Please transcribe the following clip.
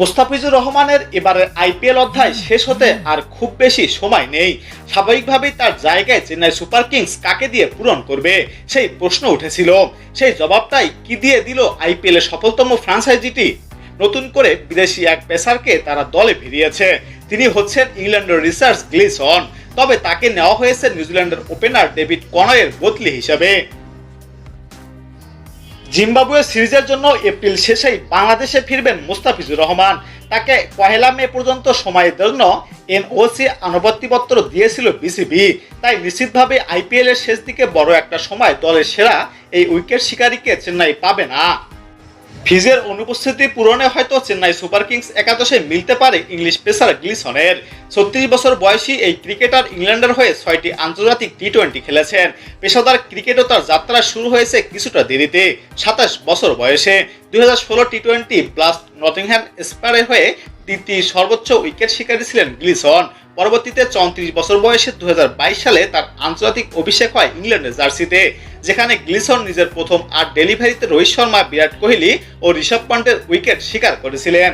মোস্তাফিজুর রহমানের এবারের আইপিএল অধ্যায় শেষ হতে আর খুব বেশি সময় নেই। স্বাভাবিকভাবেই তার জায়গায় চেন্নাই সুপার কিংস কাকে দিয়ে পূরণ করবে, সেই প্রশ্ন উঠেছিল। সেই জবাবটাই কি দিয়ে দিল আইপিএলের সফলতম ফ্রাঞ্চাইজিটি? নতুন করে বিদেশি এক পেসারকে তারা দলে ভিড়িয়েছে। তিনি হচ্ছেন ইংল্যান্ডের রিসার্চ গ্লিসন। তবে তাকে নেওয়া হয়েছে নিউজিল্যান্ডের ওপেনার ডেভিড কনয়ের বদলি হিসেবে। জিম্বাবুয়ে সিরিজের জন্য এপ্রিল শেষেই বাংলাদেশে ফিরবেন মুস্তাফিজুর রহমান। তাকে পহেলা মে পর্যন্ত সময়ের জন্য এনওসি আনুবর্তিপত্র দিয়েছিল বিসিবি। তাই নিশ্চিতভাবে আইপিএলের শেষ দিকে বড় একটা সময় দলের সেরা এই উইকেট শিকারীকে চেন্নাই পাবে না। ফিজের অনুপস্থিতি পূরণে হয়তো চেন্নাই সুপার কিংস একাদশে মিলতে পারে ইংলিশ পেসার গ্লিসনের। ছত্রিশ বছর বয়সী এই ক্রিকেটার ইংল্যান্ডের হয়ে ছয়টি আন্তর্জাতিক টি টোয়েন্টি খেলেছেন। পেশাদার ক্রিকেটও তার যাত্রা শুরু হয়েছে কিছুটা দেরিতে, সাতাশ বছর বয়সে। দুই হাজার ষোলো টি টোয়েন্টি প্লাস নটিংহ্যাম স্পারের হয়ে তৃতীয় সর্বোচ্চ উইকেট শিকারী ছিলেন গ্লিসন। পরবর্তীতে চৌত্রিশ বছর বয়সে দুই হাজার বাইশ সালে তার আন্তর্জাতিক অভিষেক হয় ইংল্যান্ডের জার্সিতে। যেখানে গ্লিসন নিজের প্রথম আর ডেলিভারিতে রোহিত শর্মা, বিরাট কোহলি ও ঋষভ পন্টের উইকেট শিকার করেছিলেন।